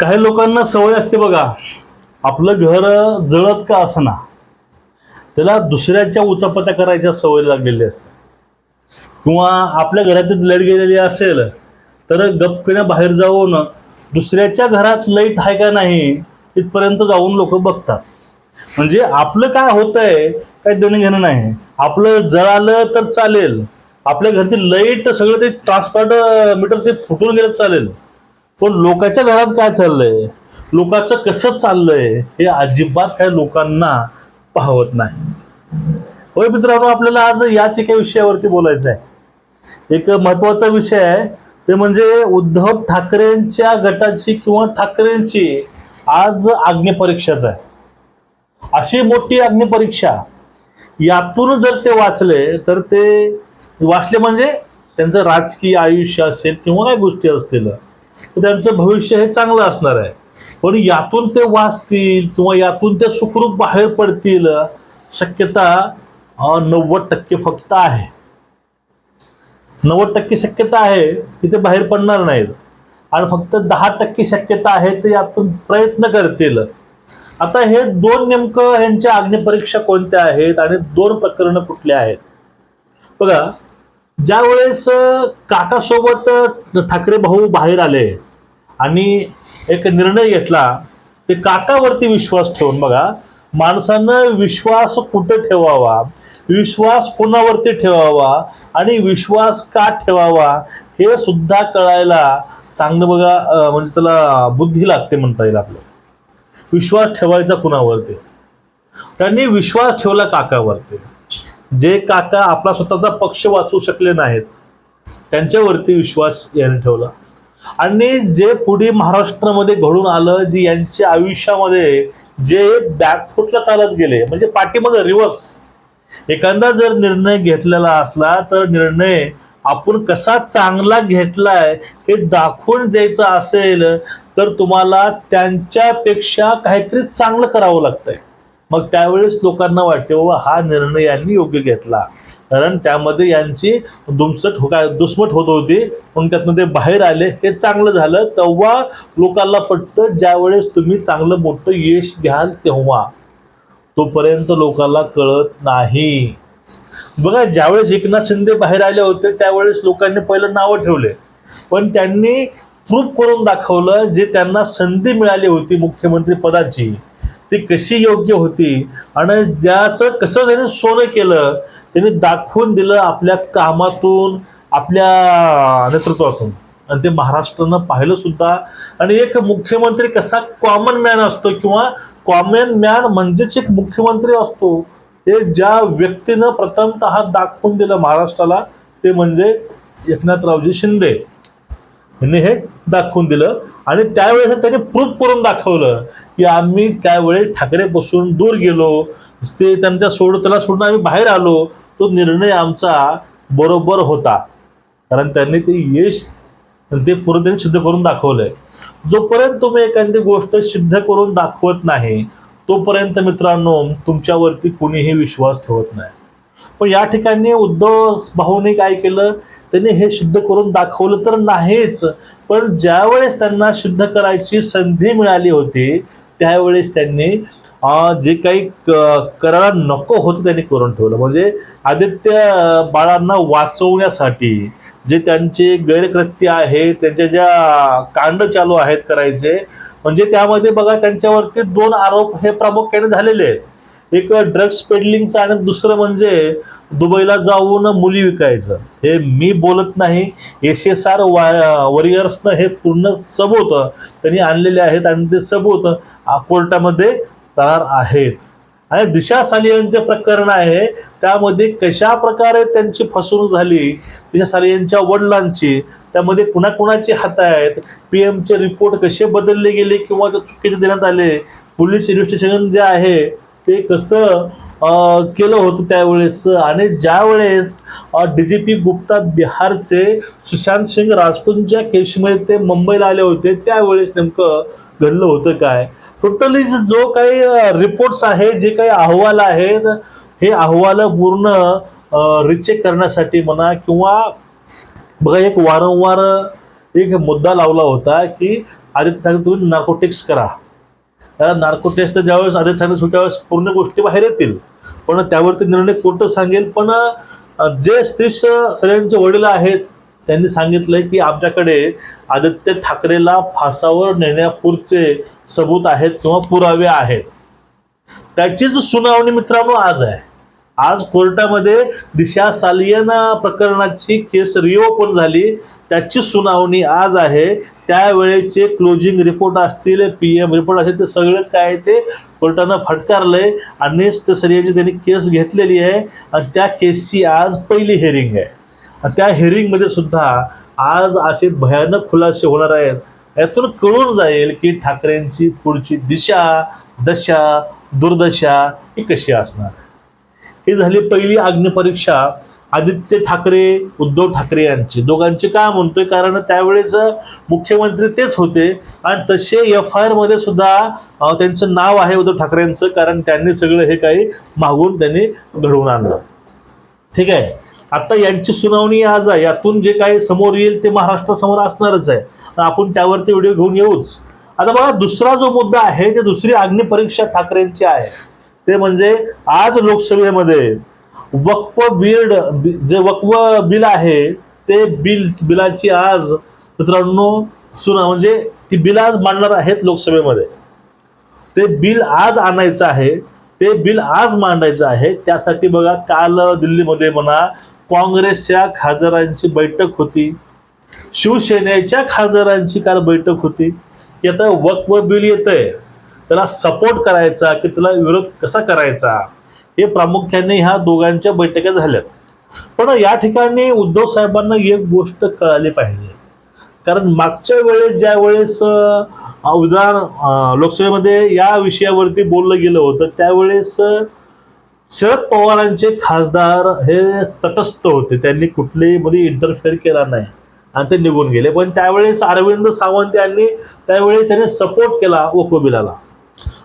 काही लोकांना सवय असते बघा आपलं घर जळत का असना त्याला दुसऱ्याच्या उचापत्या करायच्या सवय लागलेली असते. किंवा आपल्या घरातच लाइट गेलेली असेल तर गपकीनं बाहेर जाऊन दुसऱ्याच्या घरात लाइट आहे का नाही इथपर्यंत जाऊन लोक बघतात. म्हणजे आपलं काय होतंय काही देणं घेणं नाही. आपलं जळालं तर चालेल. आपल्या घरची लाइट सगळं ते ट्रान्सपार्ट मीटर ते फुटून गेलं चालेल. पण लोकांच्या घरात काय चाललंय? लोकांचं कसं चाललंय हे अजिबात काय लोकांना पाहवत नाही. होय मित्रांनो आपल्याला आज याच एका विषयावरती बोलायचं आहे एक महत्त्वाचा विषय आहे ते म्हणजे उद्धव ठाकरेंच्या गटाची किंवा ठाकरेंची आज आज्ञपरीक्षाच आहे. अशी मोठी आज्ञपरीक्षा. यातून जर ते वाचले तर ते वाचले म्हणजे त्यांचं राजकीय आयुष्य असेल किंवा काय गोष्टी असतील. त्यांचं भविष्य हे चांगलं असणार आहे. पण यातून ते वाचतील किंवा यातून ते सुखरूप बाहेर पडतील शक्यता नव्वद टक्के फक्त आहे. नव्वद टक्के शक्यता आहे की ते बाहेर पडणार नाहीत. आणि फक्त दहा टक्के शक्यता आहे ते यातून प्रयत्न करतील. आता हे दोन नेमकं ह्यांच्या अग्निपरीक्षा कोणत्या आहेत आणि दोन प्रकरणं कुठल्या आहेत? बघा ज्या वेळेस काकासोबत ठाकरे भाऊ बाहेर आले आणि एक निर्णय घेतला ते काकावरती विश्वास ठेवून बघा माणसानं विश्वास कुठे ठेवावा? विश्वास कोणावरती ठेवावा? आणि विश्वास का ठेवावा? हे सुद्धा कळायला चांगलं बघा म्हणजे त्याला बुद्धी लागते म्हणता येईल आपलं. विश्वास ठेवायचा कुणावरती? त्यांनी विश्वास ठेवला काकावरती. जे काका आपला स्वतःचा पक्ष वाचू शकले नाहीत त्यांच्यावरती विश्वास याने ठेवला. आणि जे पुढे महाराष्ट्रामध्ये घडून आलं जे यांच्या आयुष्यामध्ये जे बॅकफुटला चालत गेले म्हणजे पाठीमागं रिव्हर्स एखादा जर निर्णय घेतलेला असला तर निर्णय आपण कसा चांगला घेतलाय हे दाखवून द्यायचं असेल तर तुम्हाला त्यांच्यापेक्षा काहीतरी चांगलं करावं लागतंय. मग त्यावेळेस लोकांना वाटते बाबा हा निर्णय यांनी योग्य घेतला. कारण त्यामध्ये यांची दुमसट हो काय दुस्मट होत होती. पण त्यातनं ते बाहेर आले. हे चांगलं झालं. तेव्हा लोकांना पटतं ज्यावेळेस तुम्ही चांगलं मोठं यश घ्याल तेव्हा. तोपर्यंत लोकांना कळत नाही. बघा ज्यावेळेस एकनाथ शिंदे बाहेर आले होते त्यावेळेस लोकांनी पहिलं नावं ठेवले. पण त्यांनी प्रूफ करून दाखवलं जे त्यांना संधी मिळाली होती मुख्यमंत्री पदाची. ती कशी योग्य होती आणि ज्याचं कसं त्याने सोनं केलं त्यांनी दाखवून दिलं आपल्या कामातून आपल्या नेतृत्वातून. आणि ते महाराष्ट्रानं पाहिलं सुद्धा. आणि एक मुख्यमंत्री कसा कॉमन मॅन असतो किंवा कॉमन मॅन म्हणजेच एक मुख्यमंत्री असतो हे ज्या व्यक्तीनं प्रथमत दाखवून दिलं महाराष्ट्राला ते म्हणजे एकनाथरावजी शिंदे. यांनी हे दाखवून दिलं. आणि त्यावेळेस त्यांनी प्रूफ करून दाखवलं की आम्ही त्यावेळेस ठाकरेपासून दूर गेलो. ते त्यांच्या सोड त्याला सोडून आम्ही बाहेर आलो. तो निर्णय आमचा बरोबर होता. कारण त्यांनी ते यश ते पूर्ण त्यांनी सिद्ध करून दाखवलंय. जोपर्यंत तुम्ही एखादी गोष्ट सिद्ध करून दाखवत नाही तोपर्यंत मित्रांनो तुमच्यावरती कुणीही विश्वास ठेवत नाही. पण या ठिकाणी उद्धव भाऊने काय केलं? त्यांनी हे सिद्ध करून दाखवलं तर नाहीच. पण ज्यावेळेस त्यांना सिद्ध करायची संधी मिळाली होती त्यावेळेस त्यांनी जे काही क- करायला नको होतं त्यांनी करून ठेवलं. म्हणजे आदित्य बाळांना वाचवण्यासाठी जे त्यांचे गैरकृत्य आहे त्यांच्या ज्या कांड चालू आहेत करायचे म्हणजे त्यामध्ये बघा त्यांच्यावरती दोन आरोप हे प्रामुख्याने झालेले आहेत. एक ड्रग्स पेडलिंगचं आणि दुसरं म्हणजे दुबईला जाऊन मुली विकायचं. हे मी बोलत नाही. एस एस आर वरियर्सनं हे पूर्ण सबूत त्यांनी आणलेले आहेत आणि ते सबूत कोर्टामध्ये तयार आहेत. आणि दिशा सालियांचे प्रकरण आहे. त्यामध्ये कशा प्रकारे त्यांची फसवणूक झाली दिशा सालियांच्या वडिलांची त्यामध्ये कुणाकुणाचे हात आहेत पी एमचे रिपोर्ट कसे बदलले गेले किंवा ते चुकीचे देण्यात आले पोलीस इन्व्हेस्टिगेशन जे आहे ते कसं केलं होतं त्यावेळेस? आणि ज्यावेळेस डी जी पी गुप्ता बिहारचे सुशांत सिंग राजपूतच्या केसमध्ये ते मुंबईला आले होते त्यावेळेस नेमकं घडलं होतं काय? टोटली जो काही रिपोर्ट्स आहे जे काही अहवाल आहेत हे अहवाल पूर्ण रिचेक करण्यासाठी म्हणा किंवा बघा एक वारंवार एक मुद्दा लावला होता की आदित्य ठाकरे तुम्ही नार्कोटिक्स करा. त्या नार्को टेस्ट ज्यावेळेस आदित्य ठाकरे त्यावेळेस पूर्ण गोष्टी बाहेर येतील पण त्यावरती निर्णय कोर्ट सांगेल. पण जे तीस सगळ्यांचे वडील आहेत त्यांनी सांगितलंय की आमच्याकडे आदित्य ठाकरेला फासावर नेण्यापूरचे सबूत आहेत किंवा पुरावे आहेत. त्याचीच सुनावणी मित्रांनो आज आहे. आज कोर्टामध्ये दिशा सालियन प्रकरणाची केस रिओपन झाली. त्याची सुनावणी आज आहे. त्यावेळेचे क्लोजिंग रिपोर्ट असतील पी एम रिपोर्ट असतील ते सगळेच काय आहे ते कोर्टानं फटकारलंय. आणि ते सरियाची त्यांनी केस घेतलेली आहे. आणि त्या केसची आज पहिली हेअरिंग आहे. आणि त्या हेअरिंगमध्ये सुद्धा आज असे भयानक खुलासे होणार आहेत. यातून कळून जाईल की ठाकरेंची पुढची दिशा दशा दुर्दशा ही कशी असणार. ही झाली पहिली अग्निपरीक्षा आदित्य ठाकरे उद्धव ठाकरे यांची. दोघांची का म्हणतोय? कारण त्यावेळेस मुख्यमंत्री तेच होते. आणि तसे एफ आयमध्ये सुद्धा त्यांचं नाव आहे उद्धव ठाकरेंचं. कारण त्यांनी सगळं हे काही मागून त्यांनी घडवून आणलं. ठीक आहे? आता यांची सुनावणी आज आहे. यातून जे काही समोर येईल ते महाराष्ट्रासमोर असणारच आहे. आपण त्यावरती व्हिडिओ घेऊन येऊच. आता बघा दुसरा जो मुद्दा आहे ते दुसरी अग्निपरीक्षा ठाकरेंची आहे. ते म्हणजे आज लोकसभेमध्ये वक्फ बिल्ड जे वक्फ बिल आहे ते बिल बिलाची आज मित्रांनो सुना म्हणजे ती बिल आज मांडणार आहेत लोकसभेमध्ये. ते बिल आज आणायचं आहे ते बिल आज मांडायचं आहे. त्यासाठी बघा काल दिल्लीमध्ये म्हणा काँग्रेसच्या खासदारांची बैठक होती. शिवसेनेच्या खासदारांची काल बैठक होती. येतं आता वक्फ बिल येतंय. त्याला सपोर्ट करायचा की त्याला विरोध कसा करायचा? हे प्रामुख्याने ह्या दोघांच्या बैठका झाल्यात. पण या ठिकाणी उद्धव साहेबांना एक गोष्ट कळाली पाहिजे. कारण मागच्या वेळेस ज्या वेळेस उदाहरण लोकसभेमध्ये या विषयावरती बोललं गेलं होतं त्यावेळेस शरद पवारांचे खासदार हे तटस्थ होते. त्यांनी कुठलेही म्हणजे मध्ये इंटरफेअर केला नाही. आणि ते निघून गेले. पण त्यावेळेस अरविंद सावंत यांनी त्यावेळेस त्यांनी सपोर्ट केला ओकोबिलाला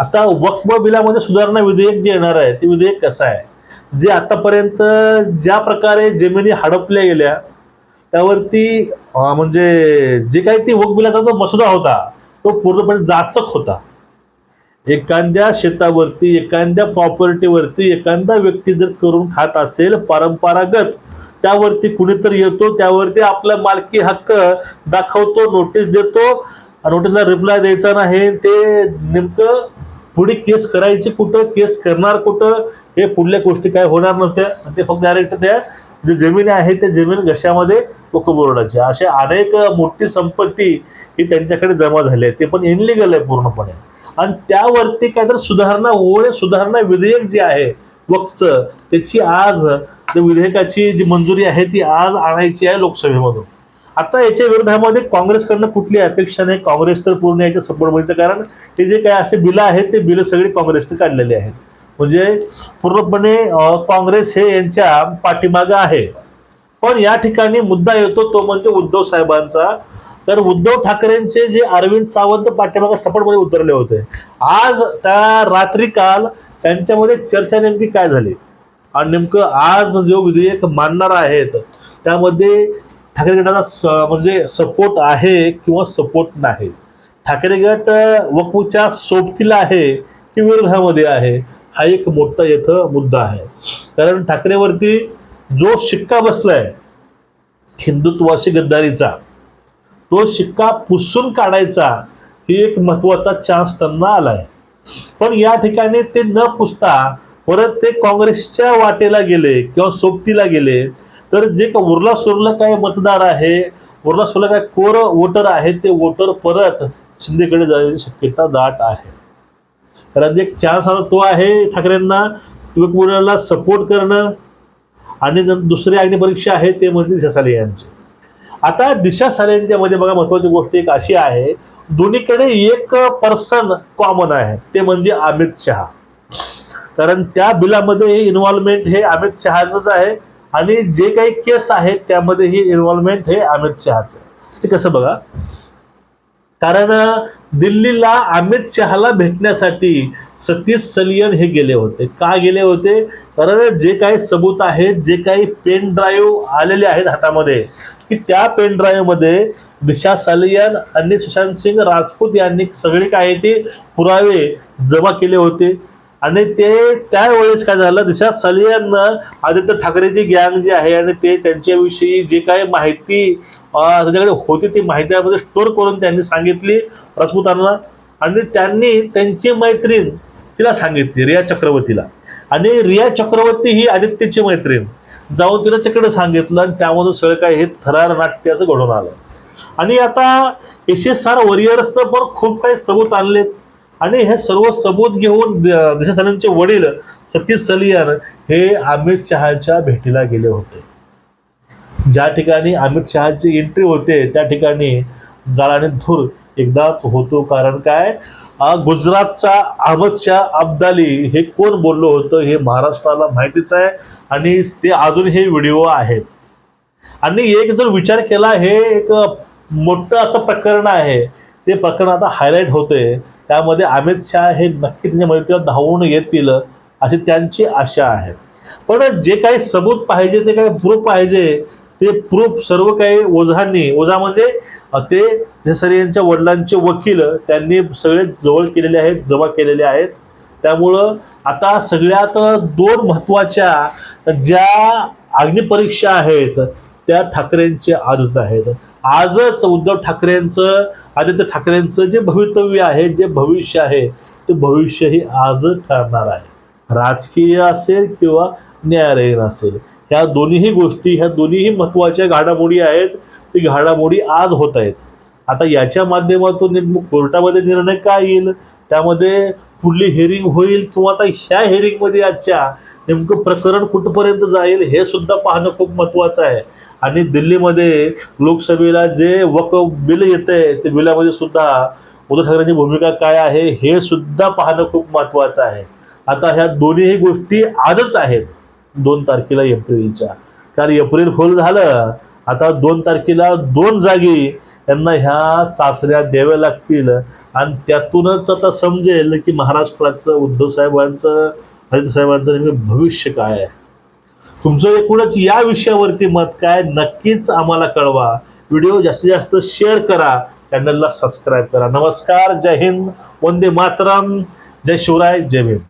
आता वक्फ बिलामध्ये सुधारणा विधेयक जे येणार आहे ते विधेयक कसं आहे? जे आतापर्यंत ज्या प्रकारे जमिनी हडपल्या गेल्या त्यावरती म्हणजे जे काही ते वक्फ बिलाचा जो मसुदा होता तो पूर्णपणे जाचक होता. एखाद्या शेतावरती एखाद्या प्रॉपर्टीवरती एखादा व्यक्ती जर करून खात असेल परंपरागत त्यावरती कुणीतरी येतो त्यावरती आपला मालकी हक्क दाखवतो नोटीस देतो नोटीसला रिप्लाय द्यायचा नाही. ते नेमकं पुढे केस करायची कुठं केस करणार कुठं हे पुढल्या गोष्टी काय होणार नव्हत्या. ते फक्त डायरेक्ट त्या जे जमीन आहे त्या जमीन घशामध्ये वक्फ बोर्डाची अशा अनेक मोठी संपत्ती ही त्यांच्याकडे जमा झाली आहे. ते पण इनलिगल आहे पूर्णपणे. आणि त्यावरती काहीतरी सुधारणा होणे सुधारणा विधेयक जे आहे वक्तचं त्याची आज त्या विधेयकाची जी मंजुरी आहे ती आज आणायची आहे लोकसभेमधून. आता याच्या विरोधामध्ये काँग्रेसकडनं कुठली अपेक्षा नाही. काँग्रेस तर पूर्ण याच्या सपोर्ट कारण हे जे काय असते बिलं आहेत ते बिलं सगळी काँग्रेसने काढलेली आहेत. म्हणजे पूर्णपणे काँग्रेस हे यांच्या पाठीमागं आहे. पण या ठिकाणी मुद्दा येतो तो म्हणजे उद्धव साहेबांचा. तर उद्धव ठाकरेंचे जे अरविंद सावंत पाठीमागे सपोर्टमध्ये उतरले होते. आज त्या रात्री काल त्यांच्यामध्ये चर्चा नेमकी काय झाली? आणि नेमकं आज जो विधेयक मानणार आहेत त्यामध्ये ठाकरे गटाचा स म्हणजे सपोर्ट आहे किंवा सपोर्ट नाही. ठाकरे गट वकूच्या सोबतीला आहे की विरोधामध्ये आहे हा एक मोठा येथं मुद्दा आहे. कारण ठाकरेवरती जो शिक्का बसलाय हिंदुत्वाशी गद्दारीचा तो शिक्का पुसून काढायचा ही एक महत्त्वाचा चान्स त्यांना आलाय. पण या ठिकाणी ते न पुसता परत ते काँग्रेसच्या वाटेला गेले किंवा सोबतीला गेले तर जे का उरला सुरला काय मतदार आहे उरला सुरला काय कोर वोटर आहे ते वोटर परत शिंदेकडे जाण्याची शक्यता दाट आहे. कारण एक चान्स आता तो आहे ठाकरेंना युवक सपोर्ट करणं आणि दुसरी दुसरी अग्निपरीक्षा आहे ते म्हणजे दिशा साले यांची आता दिशा साले यांच्यामध्ये बघा महत्वाची गोष्ट एक अशी आहे दोन्हीकडे एक पर्सन कॉमन आहे ते म्हणजे अमित शहा. कारण त्या बिलामध्ये इन्व्हॉल्वमेंट हे अमित शहाचंच आहे आणि जे काही केस आहेत त्यामध्ये ही इन्व्हॉल्वमेंट हे अमित शहाचं आहे. ते कसं बघा? कारण दिल्लीला अमित शहाला भेटण्यासाठी सतीश सलियन हे गेले होते. का गेले होते? कारण जे काही सबूत आहेत जे काही पेन ड्राईव्ह आलेले आहेत हातामध्ये की त्या पेन ड्राईव्हमध्ये दिशा सलियन आणि सुशांत सिंग राजपूत यांनी सगळे काय ते पुरावे जमा केले होते. आणि ते त्यावेळेस काय झालं दिशा सलियांना आदित्य ठाकरेची गँग जी आहे आणि ते त्यांच्याविषयी जे काय माहिती त्याच्याकडे होती ती माहिती त्यामध्ये करून त्यांनी सांगितली राजपूतांना आणि त्यांनी त्यांची मैत्रीण तिला सांगितली रिया चक्रवर्तीला. आणि रिया चक्रवर्ती ही आदित्यची मैत्रीण. जाऊन तिला तिकडे सांगितलं आणि त्यामधून सगळं काय हे थरार नाट्याचं घडून आलं. आणि आता एशे एस आर वरियर्सनं पण खूप काही सबूत आणलेत. आणि हे सर्व सबूत घेऊन देशासनांचे वडील सतीश सलियान हे अमित शहाच्या भेटीला गेले होते. ज्या ठिकाणी अमित शहाची एंट्री होते त्या ठिकाणी जाळाने धूर एकदाच होतो. कारण काय? गुजरातचा अहमद शाह अब्दाली हे कोण बोललो होतं हे महाराष्ट्राला माहितीच आहे आणि ते अजून हे व्हिडिओ आहेत. आणि एक जर विचार केला हे एक मोठं असं प्रकरण आहे. ते प्रकरण आता हायलाईट होते त्यामध्ये अमित शहा हे नक्की त्यांच्या मदतीला धावून येतील अशी त्यांची आशा आहे. पण जे काही सबूत पाहिजे ते काही प्रूफ पाहिजे ते प्रूफ सर्व काही ओझांनी ओझा म्हणजे ते जसरी यांच्या वडिलांचे वकील त्यांनी सगळे जवळ केलेले आहेत जमा केलेले आहेत. त्यामुळं आता सगळ्यात दोन महत्त्वाच्या ज्या अग्निपरीक्षा आहेत त्या ठाकरेंचे आजच आहेत. आजच उद्धव ठाकरेंचं आदित्य ठाकरेंचं जे भवितव्य आहे जे भविष्य आहे ते भविष्य ही आजच ठरणार आहे. राजकीय असेल किंवा न्यायालयीन असेल ह्या दोन्हीही गोष्टी ह्या दोन्हीही महत्त्वाच्या घडामोडी आहेत ती घडामोडी आज होत आहेत. आता याच्या माध्यमातून नेमकं कोर्टामध्ये निर्णय काय येईल? त्यामध्ये पुढली हेरिंग होईल किंवा आता ह्या हेरिंगमध्ये आजच्या नेमकं प्रकरण कुठपर्यंत जाईल हे सुद्धा पाहणं खूप महत्त्वाचं आहे. आणि दिल्लीमध्ये लोकसभेला जे वक बिल येते ते बिलामध्ये सुद्धा उद्धव ठाकरेंची भूमिका काय आहे हे सुद्धा पाहणं खूप महत्त्वाचं आहे. आता ह्या दोन्हीही गोष्टी आजच आहेत दोन तारखेला एप्रिलच्या. कारण एप्रिल फुल झालं आता दोन तारखेला दोन जागी यांना ह्या चाचण्या द्याव्या लागतील. आणि त्यातूनच आता समजेल की महाराष्ट्राचं उद्धव साहेबांचं अजित साहेबांचं नेमकं भविष्य काय आहे. तुमचं एकूणच या विषयावरती मत काय नक्कीच आम्हाला कळवा. व्हिडिओ जास्तीत जास्त शेअर करा चॅनलला सबस्क्राईब करा. नमस्कार जय हिंद वंदे मातरम जय शिवराय जय भीम.